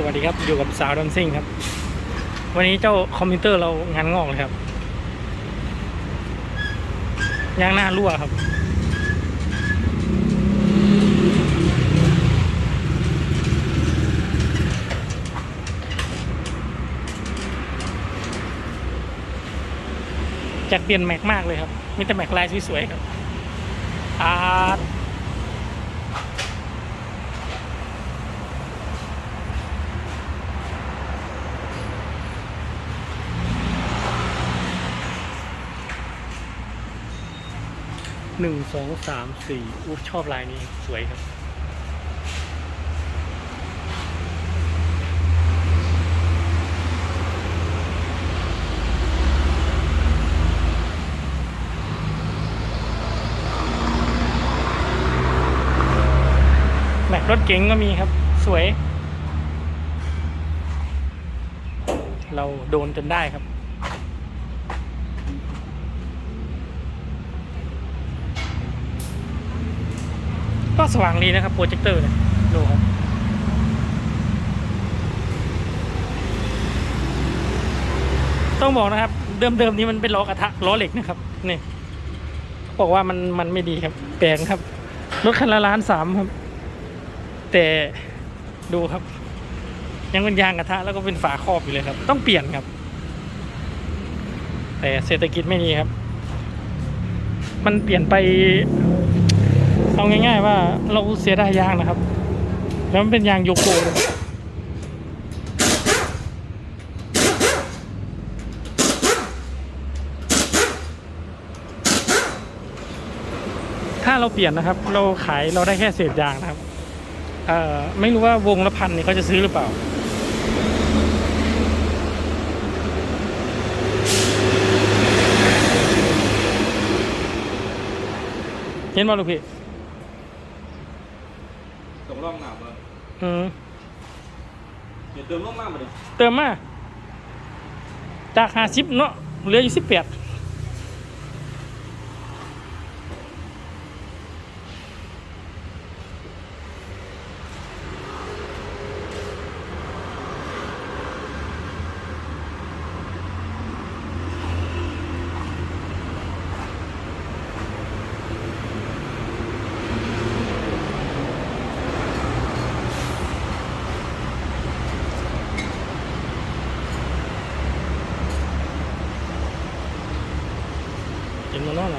สวัสดีครับ อยู่กับสาวดอนซิ่งครับ วันนี้เจ้าคอมพิวเตอร์เรางานงอกเลยครับยางหน้ารั่วครับ จากเปลี่ยนแม็กมากเลยครับ มีแต่แม็กลายสวยๆครับอาร์ หนึ่งสองสามสี่อู้ชอบลายนี้สวยครับแม็กรถเก๋งก็มีครับ สวย เราโดนจนได้ครับ ก็สว่างดีนะครับโปรเจคเตอร์เนี่ยดูครับต้องบอกนะครับ เดิมๆนี้มันเป็นล้อกระทะล้อเหล็กนะครับนี่บอกว่ามันมันไม่ดีครับ แปลงครับ รถคันละล้านสามครับ แต่ดูครับ ยังเป็นยางกระทะแล้วก็เป็นฝาครอบอยู่เลยครับ ต้องเปลี่ยนครับ แต่เศรษฐกิจไม่ดีครับ มันเปลี่ยนไป เอาง่ายๆว่าเราเสียดายยางนะครับ แล้วมันเป็นยางโยโกเลยถ้าเราเปลี่ยนนะครับ เราขายเราได้แค่เศษยางนะครับเอ่อไม่รู้ว่าวงละพันนี่เขาจะซื้อหรือเปล่าเห็นบ่ลูกพี่ ส่งร่องหนาวมาอืมเดี๋ยวเติมร่องมากมาดิเติมมาจากห้าสิบเนาะเหลืออยู่สิบแปด เห็นมันว่าอะไร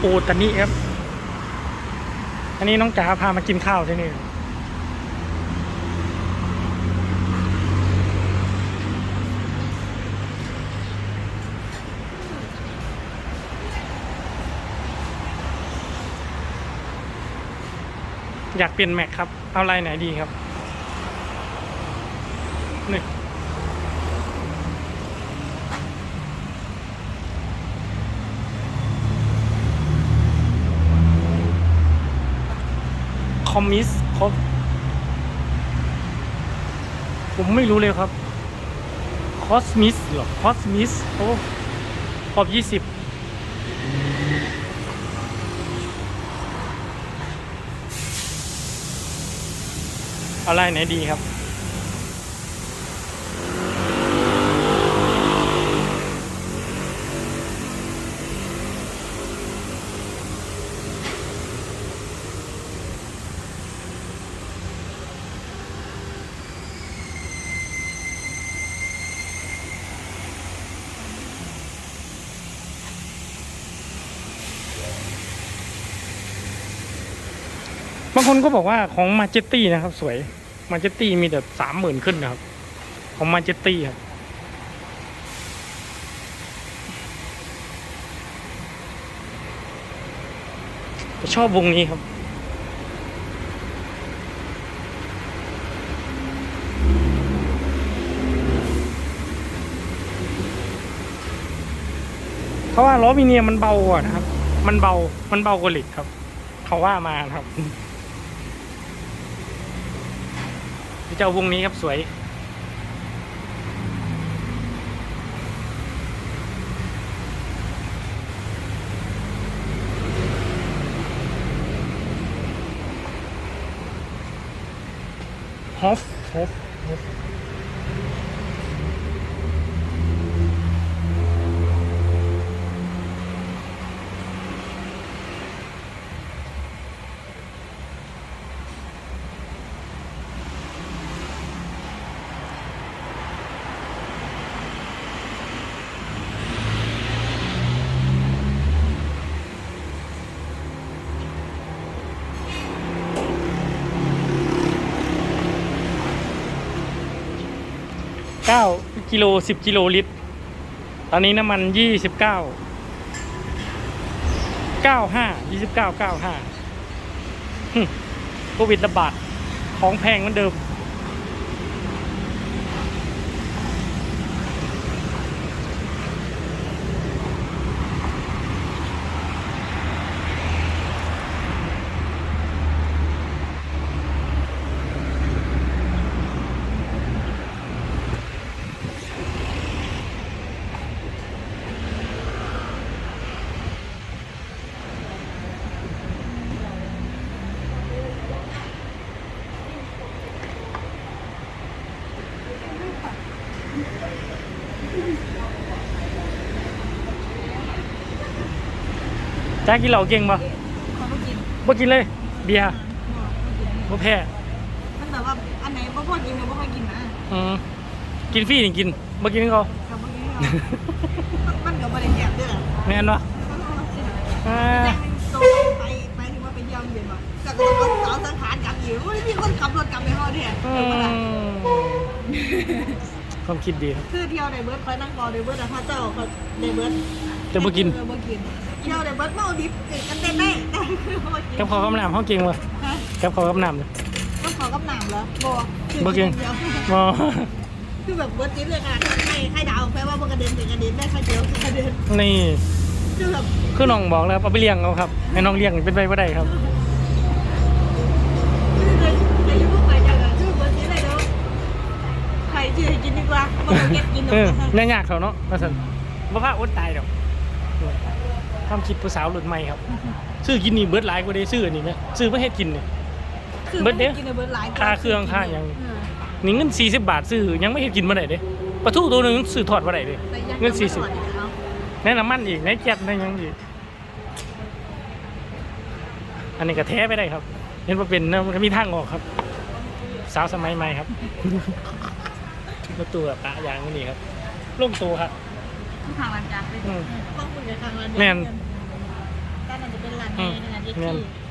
โอตานี่ครับ อันนี้น้องจ๋าพามากินข้าวที่นี่อยากเปลี่ยนแม็กครับ เอาลายไหนดีครับ นี่คอมมิสคอผมไม่รู้เลยครับ คอสมิสหรอ คอสมิส โอ้ขอบยี่สิบอาลายไหนดีครับ บางคนก็บอกว่าของมาเจตตี้นะครับ สวยมาเจตตี้มีแต่สามหมื่นขึ้นนะครับ ของมาเจตตี้ครับชอบวงนี้ครับเพราะว่าล้อมิเนียมมันเบากว่านะครับ มันเบา มันเบากว่าเหล็กครับ เขาว่ามาครับ เจ้าวงนี้ครับสวย ฮอฟฮอฟ เก้ากิโลสิบกิโลลิตร ตอนนี้น้ำมันยี่สิบเก้าเก้าห้ายี่สิบเก้าเก้าห้าโควิดระบาดของแพงเหมือนเดิม จ้ากินเหล้าเก่งปะเขาไม่กินบ่กินเลย เบียร์บ่ไม่กินบ่แพ้มันแบบว่าอันไหนบ่พอกินก็บ่ค่อยกินนะอืมกินฟรีนี่กินบ่กินเขากับบ่กินเขามันก็บ่ได้แซ่บเด้อแม่นปะอ่าแจ้งโตไปไปถึงว่าไปเยี่ยมเย็นว่ะก็ต้องเอาสังขารกลับอยู่โอ้ยมีคนขับรถกลับไปฮอดแท้อืเออบ่ล่ะมความคิดดีครับ คือเที่ยวได้เบิดคอยนั่งรอได้เบิดแต่พระเจ้าก็ได้เบิดแต่บ่กินเออบ่กิน เที่ยวได้เบิดเมาดิบเกิดกันเต้นได้แต่คือบ่กินกับเขาวกับน้ำเขาเก่งปะฮะกับเขาวกับน้ำเลย ต้องขอกับน้ำเหรอบ่คือบ่เก่งดียวอ๋อคือแบบเบิร์ดจิ๊บเลยค่ะไข่ไข่ดาวแปลว่ามันกระเด็นเป็นกระเด็นได้ไข่เจียวคือกระเด็นนี่คือแบบคือน้องบอกแล้วครับเอาไปเลี้ยงเอาครับให้น้องเลี้ยงเป็นไปบ่ได้ครับคือในในยุคพวกใหม่จังอะคือเบิร์ดจิ๊บเลยเนาะไข่จืดให้กินดีกว่าบ่ต้องเก็บกินหรอเอกอแน่ยากเขาเนาะว่าซั่นบ่พาอดตายดอก ความคิดผู้สาวรุ่นใหม่ครับ ซื้อกินนี่เบิดหลายกว่าได้ซื้ออันนี่แม่ซื้อมาเฮ็ดกินนี่คือเบิมัดนเด้อกินในเบิร์ดหลายค่าเครื่องค่าหยังเออนี่เงิน40 บาทซื้อยังไม่เฮ็ดกินบ่ได้เด้ปลาทูตัวหนึงซื้อทอดบ่ได้เด้ แต่ยังเงินจะสี่ไม่สิบหมดอีกแล้วในน้ำมันอีกในแก๊สในหยังอีก อันนี้ก็แท้ไปได้ครับ เห็นว่าเป็นนะมันก็มีทางออกครับ สาวสมัยใหม่ครับรถตัวปะยางนี่ครับลงตัวครับ ทางร้านจานเลยอืมต้องคุยกับทางร้านแม่น ด้านนั้นจะเป็นร้านอืแม่มร้านเด็กแม่น ที่